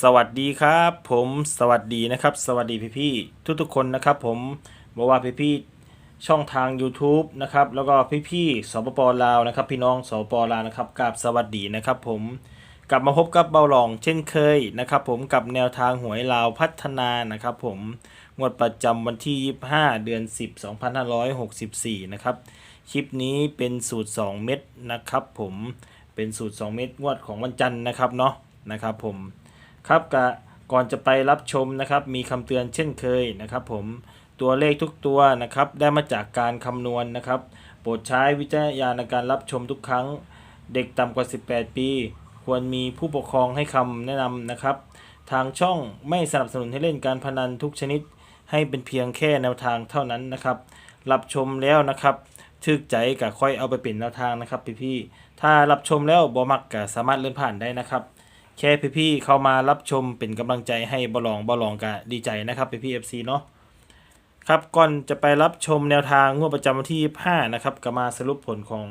สวัสดีครับ ผมสวัสดีนะครับ สวัสดีพี่ๆทุกๆคนนะครับ ผมบอกว่าพี่ๆช่องทาง YouTube นะครับ แล้วก็พี่ๆสปปลาวนะครับ พี่น้องสปปลาวนะครับกับสวัสดีนะครับ ผมกลับมาพบกับเบาหลอง เช่นเคยนะครับ ผมกับแนวทางหวยลาวพัฒนานะครับ ผมงวดประจำวันที่ 25 เดือน 10 2564 นะครับคลิปนี้เป็นสูตร 2 เม็ดนะครับ ผมเป็นสูตร 2 เม็ดงวดของวันจันทร์นะครับเนาะนะครับ ผม ครับกะก่อนจะไปรับชมนะครับมีคำเตือนเช่นเคยนะครับผมตัวเลขทุกตัวนะครับได้มาจากการคำนวณนะครับ โปรดใช้วิจารณญาณในการรับชมทุกครั้ง เด็กต่ำกว่า 18 ปี ควรมีผู้ปกครองให้คำแนะนำนะครับ ทางช่องไม่สนับสนุนให้เล่นการพนันทุกชนิด ให้เป็นเพียงแค่แนวทางเท่านั้นนะครับ รับชมแล้วนะครับทึกใจกับค่อยเอาไปเป็นแนวทางนะครับพี่ๆถ้ารับชมแล้วบ่มักก็สามารถเลื่อนผ่านได้นะครับ แค่พี่ๆเข้ามารับชมเป็นกำลังใจให้บอลองบอลองกะดีใจนะครับพี่ๆ FC เนาะครับก่อนจะไปรับชมแนวทางงวดประจำวันที่ 5 นะครับก็มาสรุปผลของ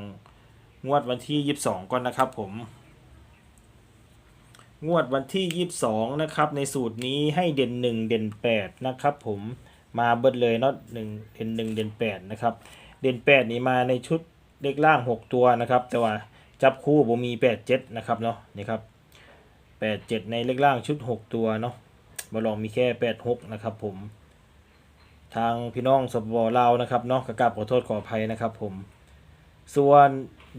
งวดวันที่ 22 ก่อนนะครับผม งวดวันที่ 22 นะครับ ในสูตรนี้ให้เด่น 1 เด่น 8 นะครับผมมาเบิดเลยเนาะ1เด่น1เด่น8นะครับเด่น8นี่มาในชุดเลขล่าง6ตัวนะครับ แต่ว่าจับคู่ผมมี8 7นะครับเนาะนี่ครับ แปดเจ็ดในเลขล่างชุดหกตัวเนาะบอลองมีแค่แปดหกนะครับผม ทางพี่น้องสปปลาวนะครับเนาะกระกราบขอโทษขออภัยนะครับผม ส่วน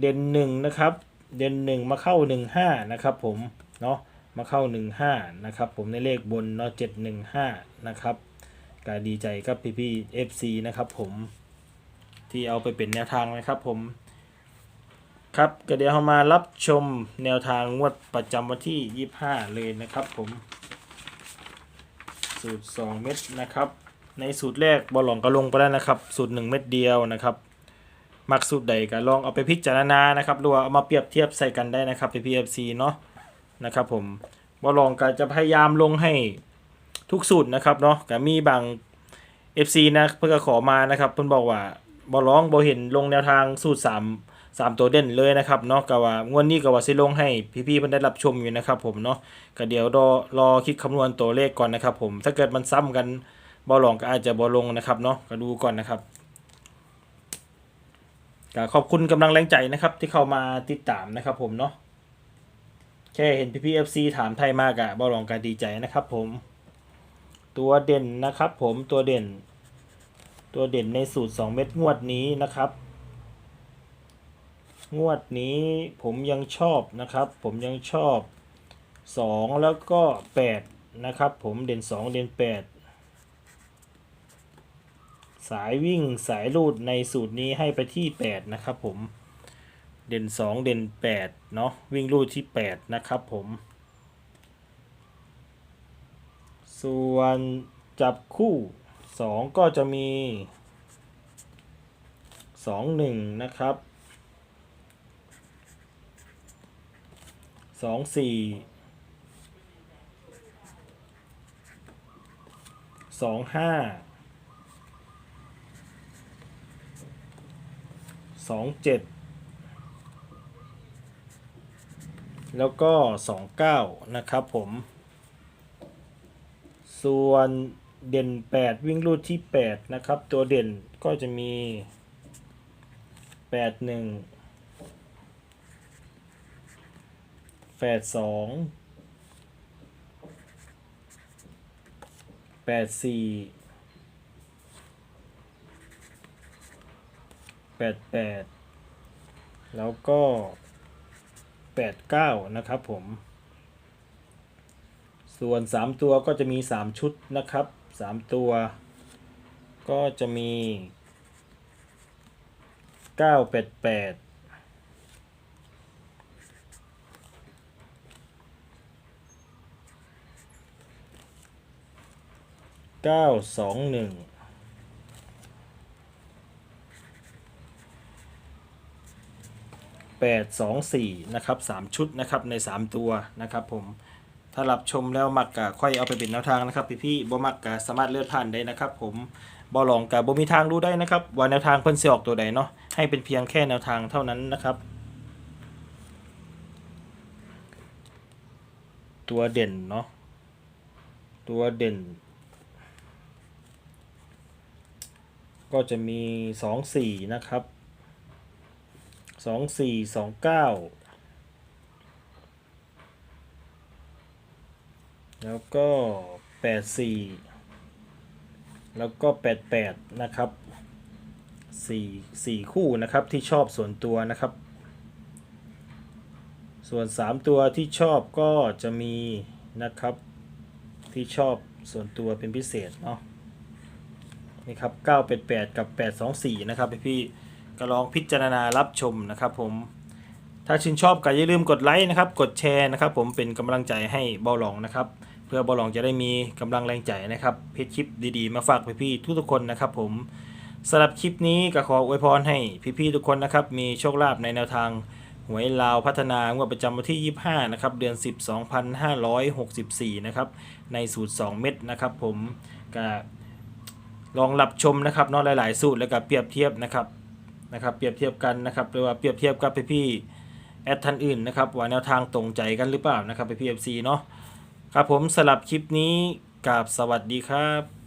เด่นหนึ่งนะครับ เด่นหนึ่งมาเข้าหนึ่งห้านะครับผม เนาะมาเข้าหนึ่งห้านะครับผมในเลขบนเนาะเจ็ดหนึ่งห้านะครับก็ดีใจกับพี่พี่เอฟซีนะครับผมที่เอาไปเป็นแนวทางนะครับผม ครับก็เดี๋ยวเรามารับชมแนวทางงวดประจำวันที่ 25 เลยนะครับผม สูตร 2 เม็ดนะครับ ในสูตรแรกบอลหลองก็ลงไปแล้วนะครับ สูตร 1 เม็ดเดียวนะครับ มักสูตรใดก็ลองเอาไปพิจารณานะครับหรือว่าเอามาเปรียบเทียบใส่กันได้นะครับใน PFC เนาะนะครับผมบอลลองก็จะพยายามลงให้ทุกสูตรนะครับเนาะก็มีบาง FC นะเพื่อขอมานะครับเพิ่นบอกว่าบอลร้องบอเห็นลงแนวทางสูตร 3 สามตัวเด่นเลยนะครับเนาะก็ว่างวดนี้ก็ว่าสิลงให้พี่ๆเพิ่นได้รับชมอยู่นะครับผมเนาะก็เดี๋ยวรอรอคิดคำนวณตัวเลขก่อนนะครับผมถ้าเกิดมันซ้ำกันบ่ลองก็อาจจะบ่ลงนะครับเนาะก็ดูก่อนนะครับก็ขอบคุณกำลังแรงใจนะครับที่เข้ามาติดตามนะครับผมเนาะแค่เห็นพี่ๆ FC ถามไทยมากอะบ่ลองก็ดีใจนะครับผม ตัวเด่นนะครับผมตัวเด่น ตัวเด่นในสูตร 2 เม็ดงวดนี้นะครับ งวดนี้ผมยังชอบนะครับ ผมยังชอบ 2 แล้วก็ 8 นะครับ ผมเด่น 2 เด่น 8 สายวิ่งสายรูดในสูตรนี้ให้ไปที่ 8 นะครับผมเด่น 2 เด่น 8 เนาะวิ่งรูดที่ 8 นะครับผม ส่วนจับคู่ 2 ก็จะมี 2 1 นะครับ สองสี่สองห้าสองเจ็ดแล้วก็สองเก้านะครับผม ส่วนเด่นแปดวิ่งรูดที่แปดนะครับ ตัวเด่นก็จะมีแปดหนึ่ง แปดสองแปดสี่แปดแปดแล้วก็แปดเก้านะครับผม ส่วนสามตัวก็จะมีสามชุดนะครับสามตัว ก็จะมีเก้าแปดแปด เก้าสองหนึ่งแปดสองสี่นะครับสามชุดนะครับในสามตัวนะครับผมถ้ารับชมแล้วมักกะค่อยเอาไปเป็นแนวทางนะครับพี่พี่บ่มักกะสามารถเลือนผ่านได้นะครับ ผมบ่ลองกะบ่มีทางรู้ได้นะครับว่าแนวทางเพิ่นสิออกตัวใดเนาะให้เป็นเพียงแค่แนวทางเท่านั้นนะครับ ตัวเด่นเนาะตัวเด่น ก็จะมีสองสี่นะครับสองสี่สองเก้าแล้วก็แปดสี่แล้วก็แปดแปดนะครับสี่สี่คู่นะครับที่ชอบส่วนตัวนะครับ ส่วน 3 ตัวที่ชอบก็จะมีนะครับที่ชอบส่วนตัวเป็นพิเศษเนาะ นี่ครับ988 กับ 824 นะครับพี่ๆก็ลองพิจารณารับชมนะครับผมถ้าชื่นชอบก็อย่าลืมกดไลค์นะครับ กดแชร์นะครับ ผมเป็นกำลังใจให้เบาหลองนะครับ เพื่อบาหลองจะได้มีกำลังแรงใจนะครับเพจคลิปดีๆ มาฝากพี่ๆทุกๆคนนะครับ ผมสำหรับคลิปนี้ก็ขออวยพรให้พี่ๆทุกคนนะครับ มีโชคลาภในแนวทางหวยลาวพัฒนางวดประจำวันที่ 25 นะครับ เดือน 10 2564 นะครับ ในสูตร 2 เม็ดนะครับ ผมก็ ลองรับชมนะครับเนาะหลาย ๆ สูตรแล้วก็เปรียบเทียบนะครับนะครับเปรียบเทียบกันนะครับหรือว่าเปรียบเทียบกับพี่ๆแอดท่านอื่นนะครับว่าแนวทางตรงใจกันหรือเปล่านะครับพี่ๆ FC เนาะครับผมสลับคลิปนี้กับสวัสดีครับ